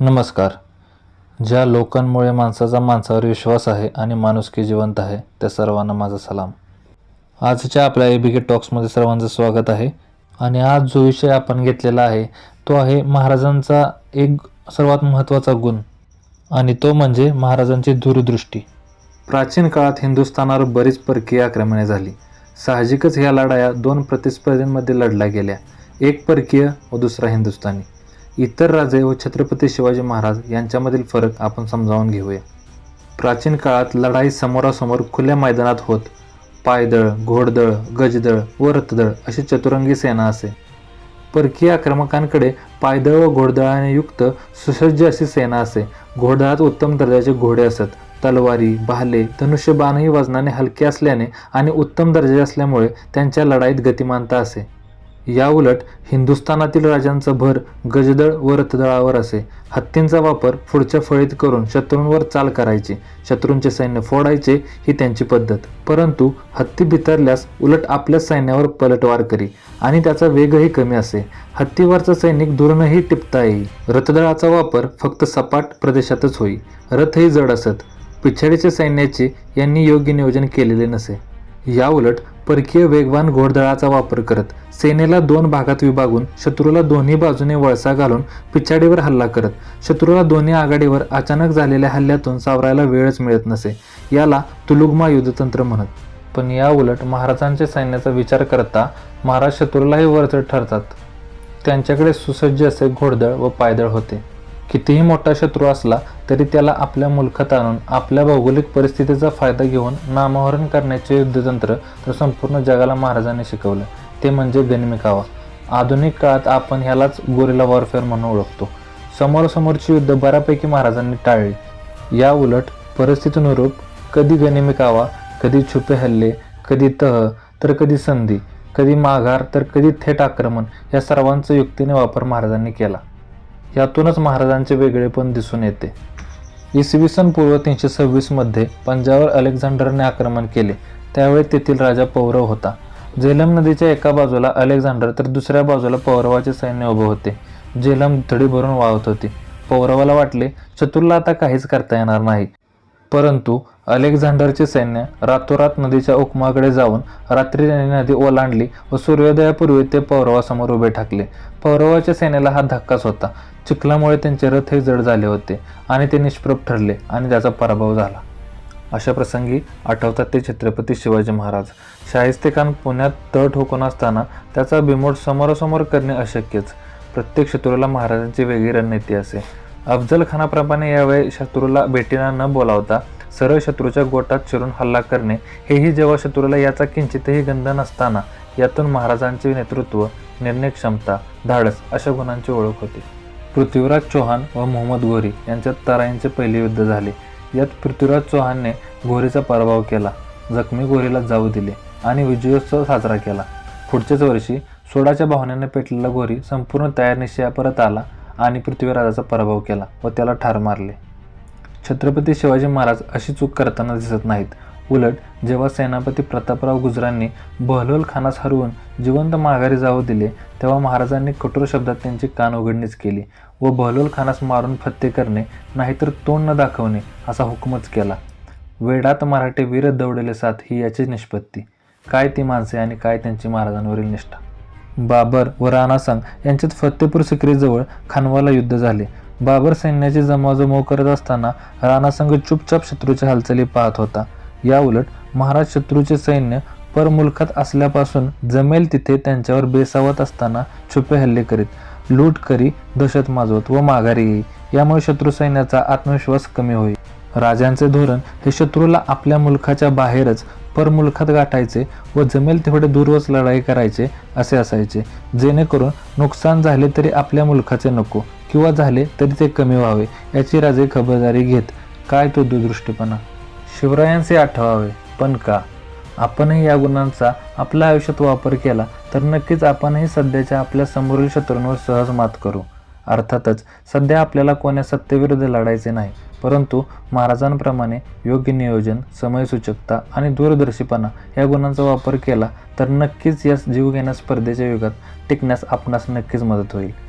नमस्कार. ज्या लोकांमुळे माणसाचा माणसावर विश्वास आहे आणि माणुसकी जिवंत आहे त्या सर्वांना माझा सलाम. आजच्या आपल्या ए बी के टॉक्समध्ये सर्वांचं स्वागत आहे. आणि आज जो विषय आपण घेतलेला आहे तो आहे महाराजांचा एक सर्वात महत्त्वाचा गुण. आणि तो म्हणजे महाराजांची दूरदृष्टी. प्राचीन काळात हिंदुस्थानावर बरीच परकीय आक्रमणे झाली. साहजिकच ह्या लढाया दोन प्रतिस्पर्धींमध्ये लढल्या गेल्या. एक परकीय व दुसरा हिंदुस्थानी. इतर राजे व छत्रपती शिवाजी महाराज यांच्यामधील फरक आपण समजावून घेऊया. प्राचीन काळात लढाई समोरासमोर खुल्या मैदानात होत. पायदळ घोडदळ गजदळ व रथदळ अशी चतुरंगी सेना असे. परकीय आक्रमकांकडे पायदळ व घोडदळाने युक्त सुसज्ज अशी सेना असे. घोडदळात उत्तम दर्जाचे घोडे असत. तलवारी भाले धनुष्यबाणही वजनाने हलके असल्याने आणि उत्तम दर्जाचे असल्यामुळे त्यांच्या लढाईत गतिमानता असे. याउलट हिंदुस्थानातील राजांचा भर गजदळ व रथदळावर असे. हत्तींचा वापर पुढच्या फळीत करून शत्रूंवर चाल करायची. शत्रूंचे सैन्य फोडायचे ही त्यांची पद्धत. परंतु हत्ती बितरल्यास उलट आपल्या सैन्यावर पलटवार करी आणि त्याचा वेगही कमी असे. हत्तीवरचा सैनिक दुरूनही टिपता येई. रथदळाचा वापर फक्त सपाट प्रदेशातच होई. रथही जड असत. पिछाडीच्या सैन्याचे यांनी योग्य नियोजन केलेले नसे. याउलट परकीय वेगवान घोडदळाचा वापर करत सेनेला दोन भागात विभागून शत्रूला दोन्ही बाजूने वळसा घालून पिछाडीवर हल्ला करत शत्रूला दोन्ही आघाडीवर अचानक झालेल्या हल्ल्यातून सावरायला वेळच मिळत नसे याला तुलुगमा युद्धतंत्र म्हणत. पण या उलट महाराजांच्या सैन्याचा विचार करता महाराज शत्रूलाही वरचढ ठरतात. त्यांच्याकडे सुसज्ज असे घोडदळ व पायदळ होते. कितीही मोठा शत्रू असला तरी त्याला आपल्या मुलखात आणून आपल्या भौगोलिक परिस्थितीचा फायदा घेऊन नामोहरण करण्याचे युद्धतंत्र तर संपूर्ण जगाला महाराजांनी शिकवलं. ते म्हणजे गनिमिकावा आधुनिक काळात आपण ह्यालाच गोरिला वॉरफेअर म्हणून ओळखतो. समोरासमोरची युद्ध बऱ्यापैकी महाराजांनी टाळली. या उलट परिस्थितीनुरूप कधी गनिमिकावा कधी छुपे हल्ले कधी तह तर कधी संधी कधी माघार तर कधी थेट आक्रमण या सर्वांचा युक्तीने वापर महाराजांनी केला. यातूनच महाराजांचे वेगळेपण दिसून येते. इसवी सन पूर्व तीनशे सव्वीसमध्ये पंजाबवर अलेक्झांडरने आक्रमण केले. त्यावेळी तेथील राजा पौरव होता. झेलम नदीच्या एका बाजूला अलेक्झांडर तर दुसऱ्या बाजूला पौरवाचे सैन्य उभे होते. झेलम थडी भरून वाहत होती. पौरवाला वाटले शत्रूला आता काहीच करता येणार नाही. परंतु अलेक्झांडरचे सैन्य रातोरात नदीच्या उकमाकडे जाऊन रात्री त्यांनी नदी ओलांडली व सूर्योदयापूर्वी ते पौरवासमोर उभे ठाकले. पौरवाच्या सैन्याला हा धक्काच होता. चिखलामुळे त्यांचे रथ हे जड झाले होते आणि ते निष्प्रभ ठरले आणि त्याचा पराभव झाला. अशा प्रसंगी आठवतात ते छत्रपती शिवाजी महाराज. शाहिस्तेखान पुण्यात तळ ठोकून असताना त्याचा बिमोड समोरासमोर करणे अशक्यच. प्रत्येक शत्रूला महाराजांची वेगळी रणनीती असे. अफजल खानाप्रमाणे यावेळी शत्रूला भेटीना न बोलावता सरळ शत्रूच्या गोटात शिरून हल्ला करणे हेही जेव्हा शत्रूला याचा किंचितही गंध नसताना यातून महाराजांचे नेतृत्व निर्णय क्षमता धाडस अशा गुणांची ओळख होती. पृथ्वीराज चौहान व मोहम्मद घोरी यांच्यात तराईंचे पहिले युद्ध झाले. यात पृथ्वीराज चौहानने घोरीचा पराभव केला जखमी घोरीला जाऊ दिले आणि विजयोत्सव साजरा केला. पुढच्याच वर्षी सोडाच्या भावनेने पेटलेला घोरी संपूर्ण तयार निश्चया परत आला आणि पृथ्वीराजाचा पराभव केला व त्याला ठार मारले. छत्रपती शिवाजी महाराज अशी चूक करताना दिसत नाहीत. उलट जेव्हा सेनापती प्रतापराव गुजरांनी बहलोल खानास हरवून जिवंत माघारी जाऊ दिले तेव्हा महाराजांनी कठोर शब्दात त्यांची कान उघडणीच केली व बहलोल खानास मारून फत्ते करणे नाहीतर तोंड न दाखवणे असा हुकमच केला. वेडात मराठे वीर दौडले साथ ही याची निष्पत्ती. काय ती माणसे आणि काय त्यांची महाराजांवरील निष्ठा? बाबर व राणासंग यांच्यात फतेपूर सिक्रीजवळ खानवाला युद्ध झाले. बाबर सैन्याची जमावजमाव करत असताना राणासंघ चुपचाप शत्रूच्या हालचाली पाहत होता. याउलट महाराज शत्रूचे सैन्य परमुलखात असल्यापासून जमेल तिथे त्यांच्यावर बेसावत असताना छुपे हल्ले करीत लूट करी दहशत माजवत व माघारी येई. यामुळे शत्रू सैन्याचा आत्मविश्वास कमी होई. राजांचे धोरण हे शत्रूला आपल्या मुलखाच्या बाहेरच परमुलखात गाठायचे व जमेल तेवढे दूरवच लढाई करायचे असे असायचे जेणेकरून नुकसान झाले तरी आपल्या मुलखाचे नको. किंवा झाले तरी ते कमी व्हावे याची राजे खबरदारी घेत. काय तो दुदृष्टीपणा शिवरायांचे आठवावे पण का? आपणही या गुणांचा आपल्या आयुष्यात वापर केला तर नक्कीच आपणही सध्याच्या आपल्या समोरील शत्रूंवर सहज मात करू. अर्थातच सध्या आपल्याला कोण्या सत्तेविरुद्ध लढायचे नाही परंतु महाराजांप्रमाणे योग्य नियोजन समयसूचकता आणि दूरदर्शीपणा या गुणांचा वापर केला तर नक्कीच या जीवघेण्या स्पर्धेच्या युगात टिकण्यास आपणास नक्कीच मदत होईल.